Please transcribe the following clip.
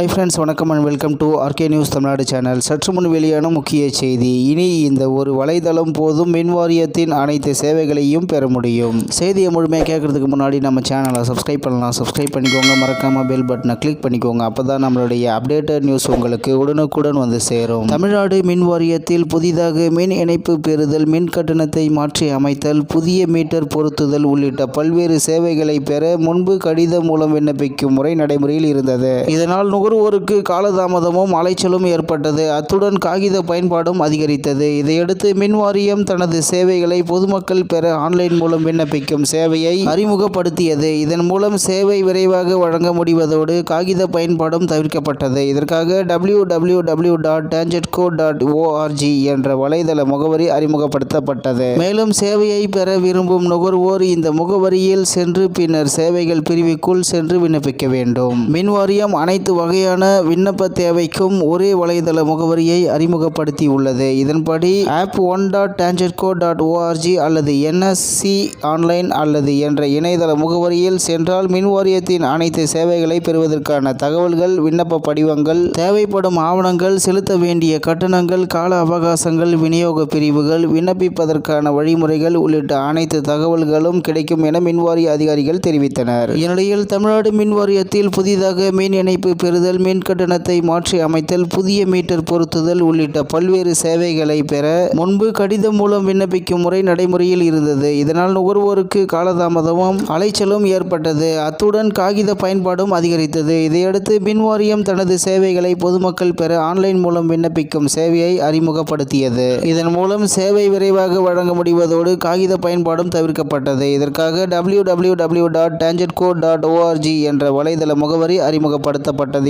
Hi friends வணக்கம் and welcome to R K news Tamil Nadu channel சற்று முன் வெளியான முக்கிய செய்தி. இனி இந்த ஒரு வலைதளம் போதும் மின் வாரியத்தின் அனைத்து சேவைகளையும் பெற முடியும். செய்தியை முழுமையாக கேட்கறதுக்கு முன்னாடி நம்ம சேனலை சப்ஸ்கிரைப் பண்ணலாம். சப்ஸ்கிரைப் பண்ணிக்கோங்க. மறக்காம பெல் பட்டனை கிளிக் பண்ணிக்கோங்க. அப்போ தான் நம்மளுடைய அப்டேட்டட் நியூஸ் உங்களுக்கு உடனுக்குடன் வந்து சேரும். தமிழ்நாடு மின் வாரியத்தில் புதிதாக மின் இணைப்பு பெறுதல் மின் கட்டணத்தை மாற்றி அமைத்தல் புதிய மீட்டர் பொருத்துதல் உள்ளிட்ட பல்வேறு சேவைகளை பெற முன்பு கடிதம் மூலம் விண்ணப்பிக்கும் முறை நடைமுறையில் இருந்தது. இதனால் நுகர்வோருக்கு காலதாமதமும் அலைச்சலும் ஏற்பட்டது. அத்துடன் காகித பயன்பாடும் அதிகரித்தது. இதையடுத்து மின் வாரியம் தனது சேவைகளை பொதுமக்கள் பெற ஆன்லைன் மூலம் விண்ணப்பிக்கும் சேவையை அறிமுகப்படுத்தியது. இதன் மூலம் சேவை விரைவாக வழங்க முடிவதோடு காகித பயன்பாடும் தவிர்க்கப்பட்டது. இதற்காக W W W dot Tangedco dot O R G என்ற வலைதள முகவரி அறிமுகப்படுத்தப்பட்டது. மேலும் சேவையை பெற விரும்பும் நுகர்வோர் இந்த முகவரியில் சென்று பின்னர் சேவைகள் பிரிவுக்குள் சென்று விண்ணப்பிக்க வேண்டும். மின் வாரியம் அனைத்து வகையான விண்ணப்ப தேவைக்கும் ஒரே வலைதள முகவரியை அறிமுகப்படுத்தி உள்ளது. இதன்படி app one dot TANGEDCO dot ORG அல்லது என்எஸ்சி ஆன்லைன் அல்லது என்ற இணையதள முகவரியில் சென்றால் மின் வாரியத்தின் அனைத்து சேவைகளை பெறுவதற்கான தகவல்கள் விண்ணப்ப படிவங்கள் தேவைப்படும் ஆவணங்கள் செலுத்த வேண்டிய கட்டணங்கள் கால அவகாசங்கள் விநியோக பிரிவுகள் விண்ணப்பிப்பதற்கான வழிமுறைகள் உள்ளிட்ட அனைத்து தகவல்களும் கிடைக்கும் என மின்வாரிய அதிகாரிகள் தெரிவித்தனர். இந்நிலையில் தமிழ்நாடு மின்வாரியத்தில் புதிதாக மின் இணைப்பு பெறுதல் மின் கட்டணத்தை மாற்றி அமைத்தல் புதிய மீட்டர் பொருத்துதல் உள்ளிட்ட பல்வேறு சேவைகளை பெற முன்பு கடிதம் மூலம் விண்ணப்பிக்கும் முறை நடைமுறையில் இருந்தது. இதனால் நுகர்வோருக்கு காலதாமதமும் அலைச்சலும் ஏற்பட்டது. அத்துடன் காகித பயன்பாடும் அதிகரித்தது. இதையடுத்து மின் வாரியம் தனது சேவைகளை பொதுமக்கள் பெற ஆன்லைன் மூலம் விண்ணப்பிக்கும் சேவையை அறிமுகப்படுத்தியது. இதன் மூலம் சேவை விரைவாக வழங்க முடிவதோடு காகித பயன்பாடும் தவிர்க்கப்பட்டது. இதற்காக W W W dot TANGEDCO dot ORG என்ற வலைதள முகவரி அறிமுகப்படுத்தப்பட்டது.